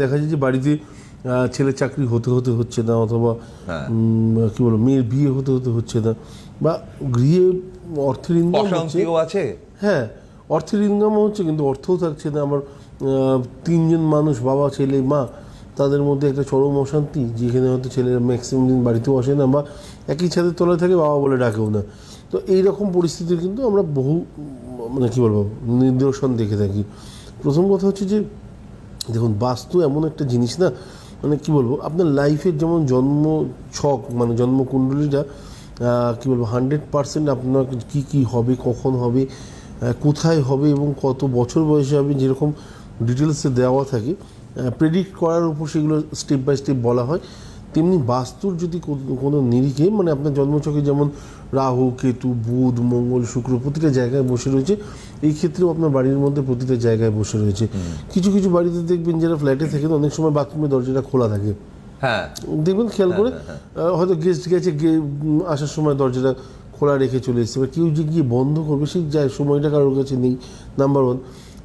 দেখা যায় যে বাড়িতে ছেলের চাকরি হতে হতে হচ্ছে না অথবা হ্যাঁ। কি বলব মেয়ের বিয়ে হতে হতে হচ্ছে না বা গৃহে অর্থের ইনকাম আছে। হ্যাঁ অর্থের ইনকামও হচ্ছে কিন্তু অর্থও থাকছে না। আমার তিনজন মানুষ বাবা ছেলে মা তাদের মধ্যে একটা চরম অশান্তি যেখানে হয়তো ছেলেরা ম্যাক্সিমাম দিন বাড়িতেও আসে না বা একই ছাদের তলায় থাকে বাবা বলে ডাকেও না। তো এই রকম পরিস্থিতির কিন্তু আমরা বহু মানে কী বলব নিদর্শন দেখে থাকি। প্রথম কথা হচ্ছে যে দেখুন, বাস্তু এমন একটা জিনিস না মানে কি বলব, আপনার লাইফের যেমন জন্ম ছক মানে জন্মকুণ্ডলীটা কী বলব হান্ড্রেড পার্সেন্ট আপনার কী কী হবে, কখন হবে কোথায় হবে এবং কত বছর বয়সে হবে, যেরকম ডিটেলসে দেওয়া থাকে প্রেডিক্ট করার উপর সেগুলো স্টেপ বাই স্টেপ বলা হয়। তেমনি বাস্তুর যদি কোনো নিরিখে মানে আপনার জন্মছকে যেমন রাহু কেতু বুধ মঙ্গল শুক্র প্রতিটা জায়গায় বসে রয়েছে এই ক্ষেত্রেও আপনার বাড়ির মধ্যে প্রতিটা জায়গায় বসে রয়েছে। কিছু কিছু বাড়িতে দেখবেন যারা ফ্ল্যাটে থাকেন অনেক সময় বাথরুমের দরজাটা খোলা থাকে। হ্যাঁ। দেখবেন খেয়াল করে হয়তো গেস্ট গেছে আসার সময় দরজাটা খোলা রেখে চলে এসছে এবার কেউ যে গিয়ে বন্ধ করবে সেই যায় সময়টা কারোর কাছে নেই নাম্বার ওয়ান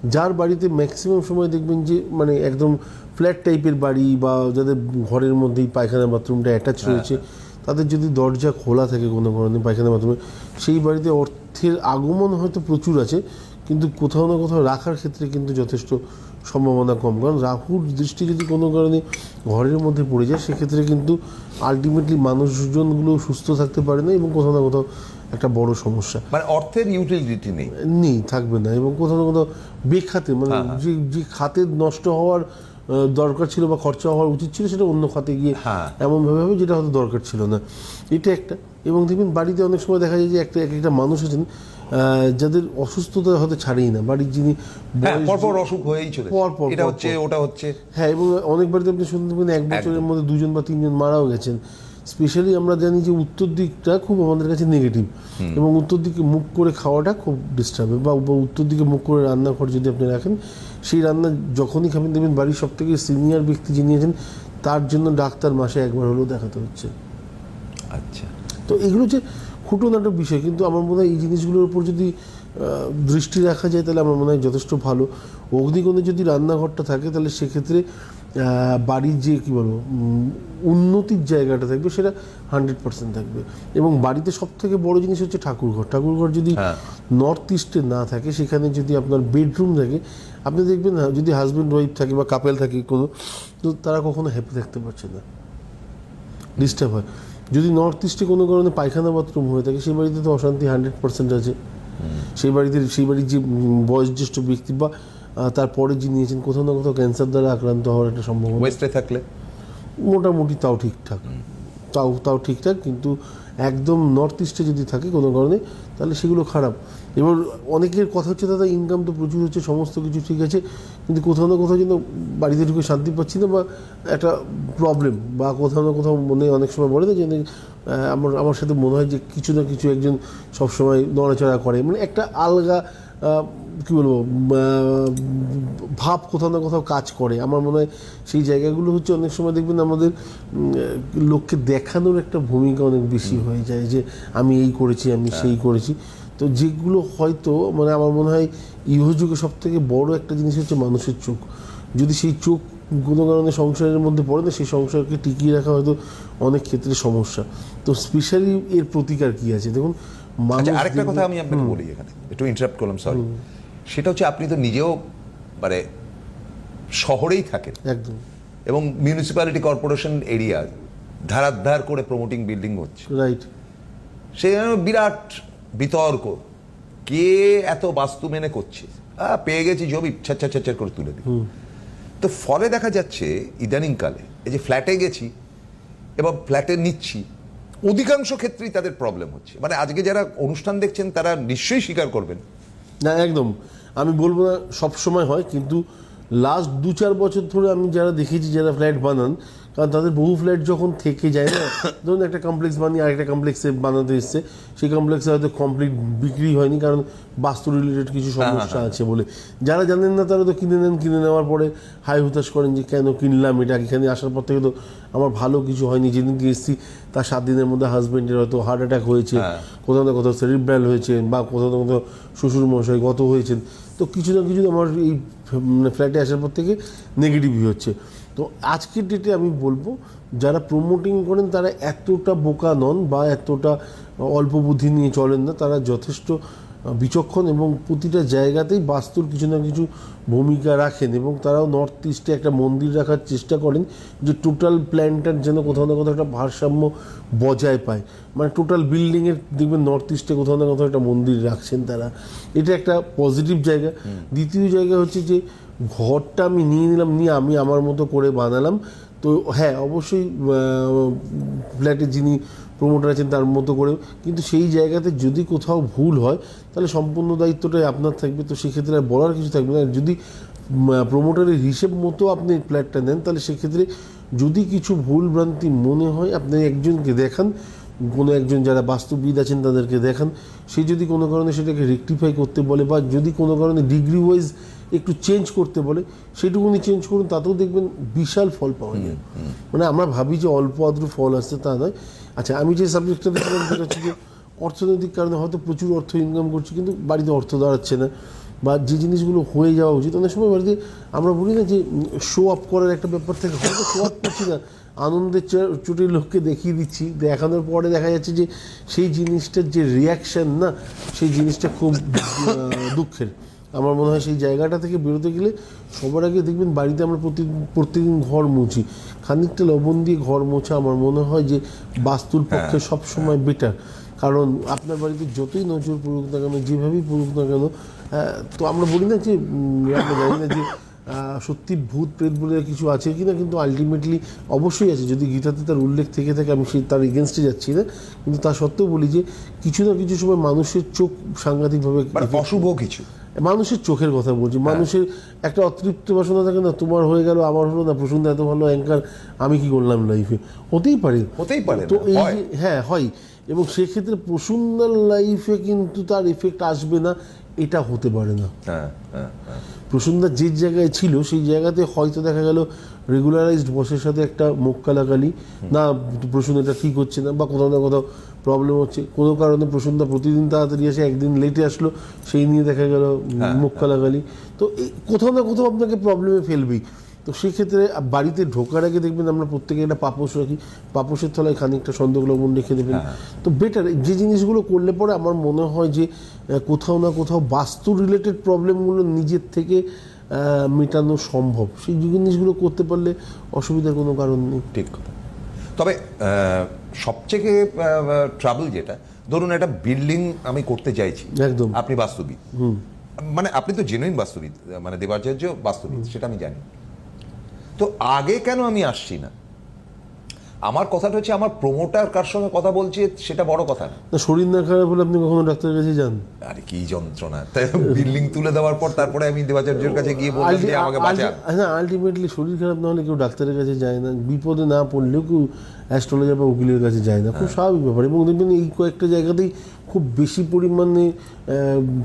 যার বাড়িতে ম্যাক্সিমাম সময় দেখবেন যে মানে একদম ফ্ল্যাট টাইপের বাড়ি বা যাদের ঘরের মধ্যেই পায়খানা বাথরুমটা অ্যাটাচ রয়েছে তাদের যদি দরজা খোলা থাকে কোনো কারণে পায়খানা বাথরুমে সেই বাড়িতে অর্থের আগমন হয়তো প্রচুর আছে কিন্তু কোথাও না কোথাও রাখার ক্ষেত্রে কিন্তু যথেষ্ট সম্ভাবনা কম। কারণ রাহুর দৃষ্টি যদি কোনো কারণে ঘরের মধ্যে পড়ে যায় সেক্ষেত্রে কিন্তু আলটিমেটলি মানুষজনগুলো সুস্থ থাকতে পারে না এবং কোথাও না কোথাও একটা বড় সমস্যা। মানে অর্থের ইউটিলিটি নেই। নেই থাকবে না এবং কোথাও না কোথাও বেখাতে মানে যে যে খাতে নষ্ট হওয়ার দরকার ছিল বা খরচা হওয়ার উচিত ছিল সেটা অন্য খাতে গিয়ে হ্যাঁ। এমনভাবে হবে যেটা হয়তো দরকার ছিল না। এটা একটা। এবং দেখবেন বাড়িতে অনেক সময় দেখা যায় যে একটা এক একটা মানুষ আছেন যাদের অসুস্থতা হয়তো ছাড়েই না। বাড়ির যিনি হ্যাঁ পরপর অসুখ হয়েই চলেছে। পর পর, এটা হচ্ছে ওটা হচ্ছে। হ্যাঁ এবং অনেক বাড়িতে আপনি শুনতে পাবেন এক বছরের মধ্যে দুজন বা তিনজন মারাও গেছেন। স্পেশালি আমরা জানি যে উত্তর দিকটা খুব আমাদের কাছে নেগেটিভ এবং উত্তর দিকে মুখ করে খাওয়াটা খুব ডিস্টার্ব বা বা উত্তর দিকে মুখ করে রান্নাঘর যদি আপনি রাখেন সেই রান্না যখনই খাবেন দেখবেন বাড়ির সব থেকে সিনিয়র ব্যক্তি যিনি আছেন তার জন্য ডাক্তার মাসে একবার হলেও দেখাতে হচ্ছে। আচ্ছা। তো এগুলো যে খুঁটোনাটো বিষয় কিন্তু আমার মনে হয় এই জিনিসগুলোর উপর যদি দৃষ্টি রাখা যায় তাহলে আমার মনে হয় যথেষ্ট ভালো। অগ্নিকোণে যদি রান্নাঘরটা থাকে তাহলে সেক্ষেত্রে বাড়ির যে কী বলব উন্নতির জায়গাটা থাকবে সেটা হান্ড্রেড পার্সেন্ট থাকবে। এবং বাড়িতে সব থেকে বড় জিনিস হচ্ছে ঠাকুরঘর। ঠাকুরঘর যদি হ্যাঁ। নর্থ ইস্টে না থাকে সেখানে যদি আপনার বেডরুম থাকে আপনি দেখবেন না, যদি হাজব্যান্ড ওয়াইফ থাকে বা কাপেল থাকে কোনো তো তারা কখনো হ্যাপি থাকতে পারছে না। ডিস্টার্ব হয়। যদি নর্থ ইস্টে কোনো কারণে পায়খানা বাথরুম হয়ে থাকে সেই বাড়িতে তো অশান্তি হান্ড্রেড পার্সেন্ট আছে। সেই বাড়িতে সেই বাড়ির যে বয়োজ্যেষ্ঠ ব্যক্তি বা তারপরে যিনি নিয়েছেন কোথাও না কোথাও ক্যান্সার দ্বারা আক্রান্ত হওয়ার একটা সম্ভাবনা ওয়েস্টে থাকলে? মোটামুটি তাও ঠিকঠাক। তাও তাও ঠিকঠাক কিন্তু একদম নর্থ ইস্টে যদি থাকে কোনো কারণে, তাহলে সেগুলো খারাপ। এবার অনেকের কথা হচ্ছে, দাদা ইনকাম তো প্রচুর হচ্ছে, সমস্ত কিছু ঠিক আছে, কিন্তু কোথাও না কোথাও যেন বাড়িতে ঢুকে শান্তি পাচ্ছি না বা একটা প্রবলেম বা কোথাও না কোথাও মনে অনেক সময় বলে না যে আমার আমার সাথে মনে হয় যে কিছু না কিছু একজন সবসময় নড়াচড়া করে। মানে একটা আলগা কী বলব ভাব কোথাও না কোথাও কাজ করে। আমার মনে হয় সেই জায়গাগুলো হচ্ছে অনেক সময় দেখবেন আমাদের লোককে দেখানোর একটা ভূমিকা অনেক বেশি হয়ে যায় যে আমি এই করেছি আমি সেই করেছি। তো যেগুলো হয়তো মানে আমার মনে হয় ইহযুগে সব থেকে বড় একটা জিনিস হচ্ছে মানুষের চোখ। যদি সেই চোখ কোনো কারণে সংসারের মধ্যে পড়ে না সেই সংসারকে টিকিয়ে রাখা হয়তো অনেক ক্ষেত্রে সমস্যা। তো স্পেশালি এর প্রতিকার কি আছে? দেখুন আচ্ছা আরেকটা কথা আমি আপনাকে বলি এখানে। একটু ইন্টারাপ্ট করলাম সরি সেটা হচ্ছে আপনি তো নিজেও মানে শহরেই থাকেন। একদম। এবং মিউনিসিপ্যালিটি কর্পোরেশন এরিয়া ধারাধার করে প্রমোটিং বিল্ডিং হচ্ছে। রাইট সেখানে বিরাট বিতর্ক কে এত বাস্তু মেনে করছে? পেয়ে গেছি জমি ছাচ্ছা ছাচ্ছা করে তুলে দিই। তো ফলে দেখা যাচ্ছে ইদানিংকালে এই যে ফ্ল্যাটে গেছি এবং ফ্ল্যাটে নিচ্ছি অধিকাংশ ক্ষেত্রেই তাদের প্রবলেম হচ্ছে। মানে আজকে যারা অনুষ্ঠান দেখছেন তারা নিশ্চয়ই স্বীকার করবেন। না একদম। আমি বলব না সব সময় হয় কিন্তু লাস্ট দু চার বছর ধরে আমি যারা দেখেছি যারা ফ্ল্যাট বানান কারণ তাদের বহু ফ্ল্যাট যখন থেকে যায় না ধরুন একটা কমপ্লেক্স বানিয়ে আরেকটা কমপ্লেক্সে বানাতে এসছে সেই কমপ্লেক্সে হয়তো কমপ্লিট বিক্রি হয়নি কারণ বাস্তু রিলেটেড কিছু সমস্যা আছে বলে। যারা জানেন না তারা তো কিনে নেন কিনে নেওয়ার পরে হাই হুতাশ করেন যে কেন কিনলাম এটা? এখানে আসার পর থেকে তো আমার ভালো কিছু হয়নি। যেদিনকে এসেছি তার সাত দিনের মধ্যে হাজব্যান্ডের হয়তো হার্ট অ্যাটাক হয়েছে হ্যাঁ। কোথাও না কোথাও সেরিব্রাল হয়েছেন বা কোথাও না কোথাও শ্বশুর মশাই গত হয়েছেন। তো কিছু না কিছু আমার এই মানে ফ্ল্যাটে আসার পর থেকে নেগেটিভই হচ্ছে। তো আজকের ডেটে আমি বলব যারা প্রমোটিং করেন তারা এতটা বোকা নন বা এতটা অল্প বুদ্ধি নিয়ে চলেন না তারা যথেষ্ট বিচক্ষণ এবং প্রতিটা জায়গাতেই বাস্তুর কিছু না কিছু ভূমিকা রাখেন এবং তারাও নর্থ ইস্টে একটা মন্দির রাখার চেষ্টা করেন যে টোটাল প্ল্যানটার যেন কোথাও না কোথাও একটা ভারসাম্য বজায় পায়। মানে টোটাল বিল্ডিংয়ের দেখবেন নর্থ ইস্টে কোথাও না কোথাও একটা মন্দির রাখছেন তারা। এটা একটা পজিটিভ জায়গা। দ্বিতীয় জায়গা হচ্ছে যে ঘরটা আমি নিয়ে নিলাম, নিয়ে আমি আমার মতো করে বানালাম। তো হ্যাঁ অবশ্যই ফ্ল্যাটে যিনি প্রমোটার আছেন তার মতো করে কিন্তু সেই জায়গাতে যদি কোথাও ভুল হয়, তাহলে সম্পূর্ণ দায়িত্বটাই আপনার থাকবে। তো সেক্ষেত্রে আর বলার কিছু থাকবে না। যদি প্রমোটারের হিসেব মতো আপনি ফ্ল্যাটটা নেন, তাহলে সেক্ষেত্রে যদি কিছু ভুল ভ্রান্তি মনে হয়, আপনি একজনকে দেখান, কোনো একজন যারা বাস্তুবিদ আছেন তাদেরকে দেখান। সে যদি কোনো কারণে সেটাকে রেকটিফাই করতে বলে বা যদি কোনো কারণে ডিগ্রি ওয়াইজ একটু চেঞ্জ করতে বলে সেটুকুনি চেঞ্জ করুন তাতেও দেখবেন বিশাল ফল পাওয়া যায়। মানে আমরা ভাবি যে অল্প আদ্র ফল আসছে তা নয়। আচ্ছা আমি যে সাবজেক্টটা দেখছিলাম সেটা হচ্ছে যে অর্থনৈতিক কারণে হয়তো প্রচুর অর্থ ইনকাম করছি কিন্তু বাড়িতে অর্থ দাঁড়াচ্ছে না বা যে জিনিসগুলো হয়ে যাওয়া উচিত অনেক সময় বাড়িতে আমরা বলি না যে শো আপ করার একটা ব্যাপার থেকে হয়তো শো আপ করছি না। আনন্দের চা- চোটে লোককে দেখিয়ে দিচ্ছি দেখানোর পরে দেখা যাচ্ছে যে সেই জিনিসটার যে রিয়াকশন না সেই জিনিসটা খুব দুঃখের। আমার মনে হয় সেই জায়গাটা থেকে বেরোতে গেলে সবার আগে দেখবেন বাড়িতে আমরা প্রতিদিন প্রত্যেকদিন ঘর মুছি। খানিকটা লবণ দিয়ে ঘর মোছা আমার মনে হয় যে বাস্তুর পক্ষে সবসময় বেটার কারণ আপনার বাড়িতে যতই নজর পড়ুক না কেন যেভাবেই পড়ুক না কেন তো আমরা বলি না যে আমরা জানি না যে সত্যি ভূত প্রেত বলে কিছু আছে কিনা কিন্তু আলটিমেটলি অবশ্যই আছে। যদি গীতাতে তার উল্লেখ থেকে থাকে আমি সেই তার এগেনস্টে যাচ্ছি না। কিন্তু তা সত্ত্বেও বলি যে কিছু না কিছু সময় মানুষের চোখ সাংঘাতিকভাবে মানে অশুভ কিছু। মানুষের চোখের কথা বলছি। মানুষের একটা অতৃপ্ত বাসনা থাকে না তোমার হয়ে গেল আমার হলো না প্রসন্ন এত ভালো অ্যাঙ্কার আমি কি করলাম লাইফে হতেই পারে। হতেই পারে তো এই যে হ্যাঁ হয়। এবং সেক্ষেত্রে প্রসন্নার লাইফে কিন্তু তার এফেক্ট আসবে না এটা হতে পারে না। হ্যাঁ হ্যাঁ। হ্যাঁ প্রসন্নদা যে জায়গায় ছিল সেই জায়গাতে হয়তো দেখা গেল রেগুলারাইজড বসের সাথে একটা মুখ কালাকালি। না প্রসন্ন এটা ঠিক হচ্ছে না বা কোথাও না কোথাও প্রবলেম হচ্ছে। কোনো কারণে প্রসন্দা প্রতিদিন তাড়াতাড়ি আসে একদিন লেটে আসলো সেই নিয়ে দেখা গেল মুখ কালাকালি। তো এই কোথাও না কোথাও আপনাকে প্রবলেমে ফেলবেই। তো সেক্ষেত্রে বাড়িতে ঢোকার আগে দেখবেন আমরা প্রত্যেকে একটা পাপোশ রাখি। পাপোশের তলায় খানিকটা সন্দক লবণ রেখে দেবেন। তো বেটার যে জিনিসগুলো করলে পরে আমার মনে হয় যে কোথাও না কোথাও বাস্তু রিলেটেড প্রবলেমগুলো নিজের থেকে মেটানো সম্ভব। সেই জিনিসগুলো করতে পারলে অসুবিধার কোনো কারণ নেই। ঠিক কথা। তবে সবথেকে ট্রাবল যেটা ধরুন একটা বিল্ডিং আমি করতে চাইছি। একদম। আপনি বাস্তুবিদ। মানে আপনি তো জেনুইন বাস্তুবিদ মানে দেবাচার্য বাস্তুবিদ সেটা আমি জানি। তো আগে কেন আমি আসছি না? আমার কথাটা হচ্ছে আমার প্রমোটার কার সঙ্গে কথা বলছে সেটা বড় কথা না। শরীর না খারাপ হলে আপনি কখনো ডাক্তারের কাছে যান? আরে কি যন্ত্রণা। তাই বিল্ডিং তুলে দেওয়ার পর তারপরে আমি দেবাচার্যের কাছে গিয়ে বললাম যে আমাকে বাঁচান। হ্যাঁ আলটিমেটলি শরীর খারাপ না হলে কেউ ডাক্তারের কাছে যায় না। বিপদে না পড়লেও কেউ অ্যাস্ট্রোলজার বা উকিলের কাছে যায় না খুব স্বাভাবিক ব্যাপার। এবং দেখবেন এই কয়েকটা জায়গাতেই খুব বেশি পরিমাণে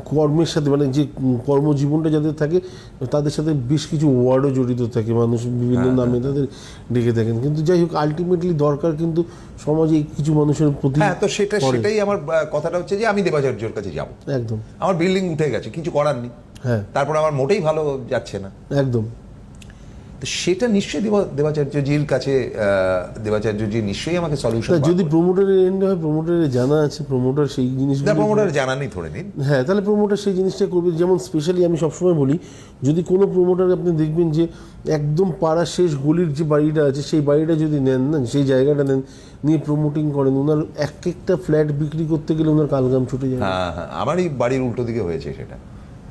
কর্মের সাথে মানে যে কর্মজীবনটা যাদের থাকে তাদের সাথে বেশ কিছু ওয়ার্ডও জড়িত থাকে মানুষ বিভিন্ন নামে তাদের ডেকে থাকেন। কিন্তু যাই হোক আলটিমেটলি দরকার কিন্তু সমাজে কিছু মানুষের প্রতি হ্যাঁ তো সেটা সেটাই আমার কথাটা হচ্ছে যে আমি দেবাচার্যর কাছে যাব। একদম। আমার বিল্ডিং উঠে গেছে কিছু করার নেই। হ্যাঁ। তারপর আমার মোটেই ভালো যাচ্ছে না। একদম। তো সেটা নিশ্চয়ই দেবা- দেবাচার্যজির কাছে দেবাচার্যজি নিশ্চয়ই আমাকে সলিউশন যদি প্রমোটারের এন্ডে হয় প্রমোটারের জানা আছে প্রমোটার সেই জিনিসগুলো প্রমোটার জানা নেই ধরে নিন। হ্যাঁ তাহলে প্রমোটার সেই জিনিসটা করবে। যেমন স্পেশালি আমি সবসময় বলি যদি কোনো প্রমোটার আপনি দেখবেন যে একদম পাড়া শেষ গলির যে বাড়িটা আছে সেই বাড়িটা যদি নেন না সেই জায়গাটা নেন নিয়ে প্রমোটিং করেন ওনার এক একটা ফ্ল্যাট বিক্রি করতে গেলে ওনার কালগাম ছুটে যায় হ্যাঁ হ্যাঁ আমারই বাড়ির উল্টো দিকে হয়েছে সেটা।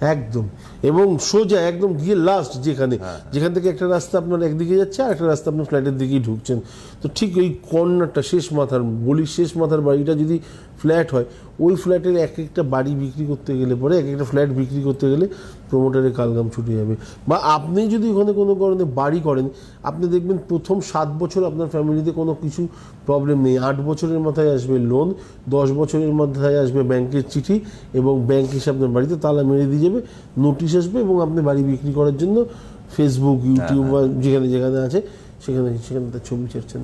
একদম। এবং সোজা একদম গিয়ে লাস্ট যেখানে যেখান থেকে একটা রাস্তা আপনার একদিকে যাচ্ছে আর একটা রাস্তা আপনার ফ্ল্যাটের দিকেই ঢুকছেন। তো ঠিক ওই কর্নারটা শেষ মাথার বলি শেষ মাথার বাড়িটা যদি ফ্ল্যাট হয় ওই ফ্ল্যাটের এক একটা বাড়ি বিক্রি করতে গেলে পরে এক একটা ফ্ল্যাট বিক্রি করতে গেলে প্রমোটারের কালগাম ছুটে যাবে। বা আপনি যদি ওখানে কোনো কারণে বাড়ি করেন আপনি দেখবেন প্রথম সাত বছর আপনার ফ্যামিলিতে কোনো কিছু প্রবলেম নেই। আট বছরের মাথায় আসবে লোন দশ বছরের মাথায় আসবে ব্যাংকের চিঠি এবং ব্যাংক এসে আপনার বাড়িতে তালা মেরে দিয়ে যাবে নোটিশ আসবে এবং আপনি বাড়ি বিক্রি করার জন্য ফেসবুক ইউটিউব বা যেখানে যেখানে আছে সেখানে সেখানে তার ছবি ছাড়ছেন।